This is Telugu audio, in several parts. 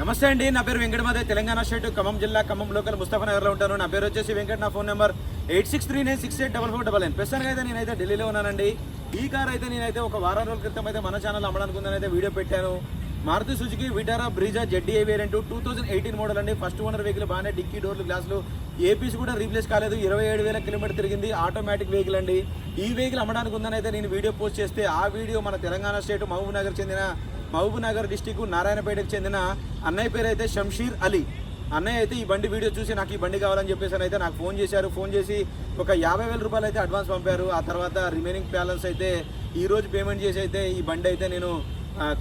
నమస్తే అండి నా పేరు వెంకటమాదే తెలంగాణ స్టేట్ ఖమ్మం జిల్లా ఖమ్మం లోకల్ ముస్తఫానగర్లో ఉంటాను. నా పేరు వచ్చేసి వెంకట నా phone number eight six three nine six eight double four double nine. ప్రస్తుతానికి అయితే నేనైతే ఢిల్లీలో ఉన్నానండి. ఈ కార్ అయితే నేనైతే ఒక వారం రోజుల క్రితం అయితే మన ఛానల్ అమ్మడానికి ఉందని అయితే వీడియో పెట్టాను. Maruti Suzuki Vitara Brezza ZDI variant two thousand eighteen model అండి. ఫస్ట్ ఓనర్ వెహికల్ బాగానే డిక్కీ డోర్లు గ్లాసులు ఏపీస్ కూడా రీప్లేస్ కాలేదు. ఇరవై ఏడు వేల కిలోమీటర్ తిరిగింది. ఆటోమేటిక్ వెహికల్ అండి. ఈ వెహికల్ అమ్మడానికి ఉందని అయితే నేను వీడియో పోస్ట్ చేస్తే ఆ వీడియో మన తెలంగాణ స్టేట్ మహబూబ్ నగర్ చెందిన మహబూబ్ నగర్ డిస్టిక్ నారాయణపేటకు చెందిన అన్నయ్య పేరు అయితే షంషీర్ అలీ. అన్నయ్య అయితే ఈ బండి వీడియో చూసి నాకు ఈ బండి కావాలని చెప్పేసి అని అయితే నాకు ఫోన్ చేశారు. ఫోన్ చేసి ఒక యాభై వేల రూపాయలు అయితే అడ్వాన్స్ పంపారు. ఆ తర్వాత రిమైనింగ్ బ్యాలెన్స్ అయితే ఈ రోజు పేమెంట్ చేసి అయితే ఈ బండి అయితే నేను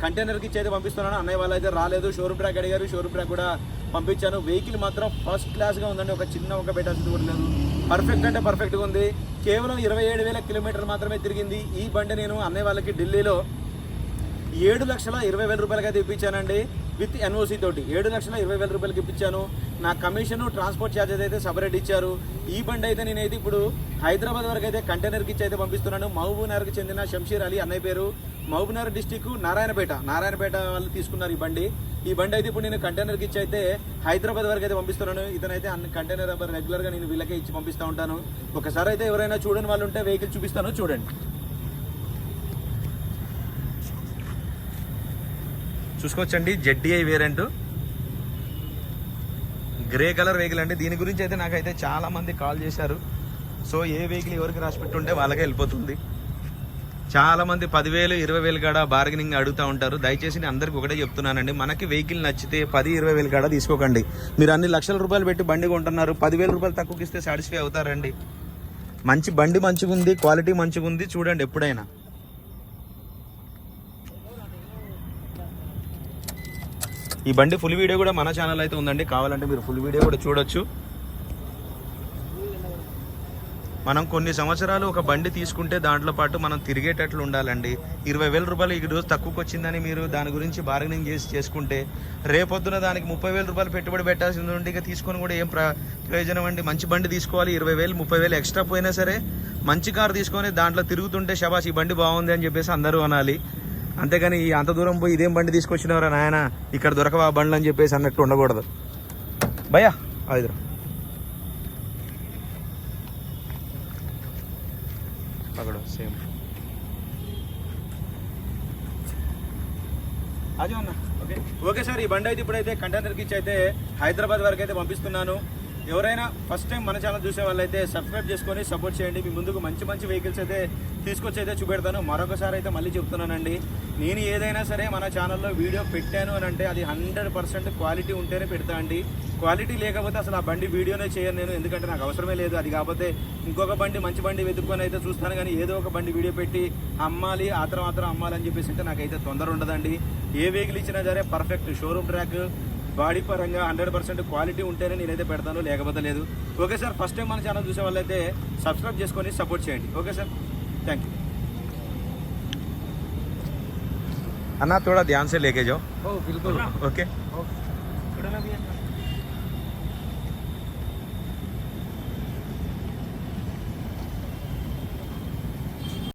కంటైనర్కి ఇచ్చి అయితే పంపిస్తున్నాను. అన్నయ్య వాళ్ళు అయితే రాలేదు. షోరూమ్ ట్రాక్ అడిగారు. షోరూమ్ ట్రాక్ కూడా పంపించాను. వెహికల్ మాత్రం ఫస్ట్ క్లాస్గా ఉందండి. ఒక చిన్న ఒక పెట్టాల్సింది కూడా లేదు. పర్ఫెక్ట్ అంటే పర్ఫెక్ట్గా ఉంది. కేవలం ఇరవై ఏడు వేల కిలోమీటర్లు మాత్రమే తిరిగింది. ఈ బండి నేను అన్నయ్య వాళ్ళకి ఢిల్లీలో ఏడు లక్షల ఇరవై వేల రూపాయలకి అయితే ఇప్పించానండి విత్ ఎన్ఓసి తోటి. ఏడు లక్షల ఇరవై వేల రూపాయలకి ఇప్పించాను. నా కమిషన్ ట్రాన్స్పోర్ట్ ఛార్జెస్ అయితే సపరేట్ ఇచ్చారు. ఈ బండి అయితే నేనైతే ఇప్పుడు హైదరాబాద్ వరకు అయితే కంటైనర్కి ఇచ్చి అయితే పంపిస్తున్నాను. మహబూబ్నగర్కి చెందిన షంషీర్ అలీ అన్నయ్య పేరు. మహబూబ్నగర్ డిస్టిక్ నారాయణపేట నారాయణపేట వాళ్ళు తీసుకున్నారు ఈ బండి. ఈ బండి అయితే ఇప్పుడు నేను కంటైనర్కి ఇచ్చి అయితే హైదరాబాద్ వరకు అయితే పంపిస్తున్నాను. ఇతనైతే అన్ని కంటైనర్ రెగ్యులర్గా నేను వీళ్ళకే ఇచ్చి పంపిస్తూ ఉంటాను. ఒకసారి అయితే ఎవరైనా చూడని వాళ్ళు ఉంటే వెహికల్ చూపిస్తాను. చూడండి. చూసుకోవచ్చండి. ZDI variant grey colour vehicle అండి. దీని గురించి అయితే నాకైతే చాలా మంది కాల్ చేశారు. సో ఏ వెహికల్ ఎవరికి రాసి పెట్టుంటే వాళ్ళకే వెళ్ళిపోతుంది. చాలా మంది పదివేలు ఇరవై వేలు కాడ బార్గెనింగ్ అడుగుతూ ఉంటారు. దయచేసి నేను అందరికి ఒకటే చెప్తున్నానండి. మనకి వెహికల్ నచ్చితే పది ఇరవై వేలు కాడ తీసుకోకండి. మీరు అన్ని లక్షల రూపాయలు పెట్టి బండి కొంటున్నారు. పదివేల రూపాయలు తక్కువకి ఇస్తే సాటిస్ఫై అవుతారండి. మంచి బండి మంచిగా ఉంది క్వాలిటీ మంచిగా ఉంది చూడండి ఎప్పుడైనా. ఈ బండి ఫుల్ వీడియో కూడా మన ఛానల్ అయితే ఉందండి. కావాలంటే మీరు ఫుల్ వీడియో కూడా చూడొచ్చు. మనం కొన్ని సంవత్సరాలు ఒక బండి తీసుకుంటే దాంట్లో పాటు మనం తిరిగేటట్లు ఉండాలండి. ఇరవై వేల రూపాయలు ఈ రోజు తక్కువకి వచ్చిందని మీరు దాని గురించి బార్గెనింగ్ చేసి చేసుకుంటే రేపొద్దున దానికి ముప్పై వేల రూపాయలు పెట్టుబడి పెట్టాల్సింది ఉంటే ఇక తీసుకొని కూడా ఏం ప్ర- ప్రయోజనం అండి? మంచి బండి తీసుకోవాలి ఇరవై వేలు ముప్పై వేలు ఎక్స్ట్రా పోయినా సరే మంచి కారు తీసుకొని దాంట్లో తిరుగుతుంటే శబాష్ ఈ బండి బాగుంది అని చెప్పేసి అందరూ అనాలి. అంతేగాని ఈ అంత దూరం పోయి ఇదేం బండి తీసుకొచ్చినవరా నాయన? ఇక్కడ దొరకవా ఆ బండ్లు అని చెప్పేసి అన్నట్టు ఉండకూడదు. భయ్యా ఐదు అక్కడ సేమ్. అదే అన్న ఓకే. ఓకే సార్ ఈ బండి అయితే ఇప్పుడైతే కంటైనర్కి ఇచ్చి అయితే హైదరాబాద్ వరకు అయితే పంపిస్తున్నాను. ఎవరైనా ఫస్ట్ టైం మన ఛానల్ చూసే వాళ్ళైతే సబ్స్క్రైబ్ చేసుకొని సపోర్ట్ చేయండి. మీ ముందుకు మంచి మంచి వెహికల్స్ అయితే తీసుకొచ్చి అయితే చూపెడతాను. మరొకసారి అయితే మళ్ళీ చెప్తున్నానండి. నేను ఏదైనా సరే మన ఛానల్లో వీడియో పెట్టాను అని అంటే అది హండ్రెడ్ పర్సెంట్ క్వాలిటీ ఉంటేనే పెడతా అండి. క్వాలిటీ లేకపోతే అసలు ఆ బండి వీడియోనే చేయను నేను. ఎందుకంటే నాకు అవసరమే లేదు. అది కాకపోతే ఇంకొక బండి మంచి బండి వెతుక్కొని అయితే చూస్తాను. కానీ ఏదో ఒక బండి వీడియో పెట్టి అమ్మాలి ఆత్రం ఆత్రం అమ్మాలి అని చెప్పేసి అయితే నాకైతే తొందర ఉండదండి. ఏ వెహికల్ ఇచ్చినా సరే పర్ఫెక్ట్. షోరూమ్ ట్రాక్ బాడీ పరంగా హండ్రెడ్ పర్సెంట్ క్వాలిటీ ఉంటేనే నేనైతే పెడతాను లేకపోతే లేదు. ఓకే సార్ ఫస్ట్ టైం మన ఛానల్ చూసే వాళ్ళైతే సబ్స్క్రైబ్ చేసుకొని సపోర్ట్ చేయండి. Okay sir thank you. అన్నా థోడా ధ్యాన్ సే లేకే ఓకే. ఓకే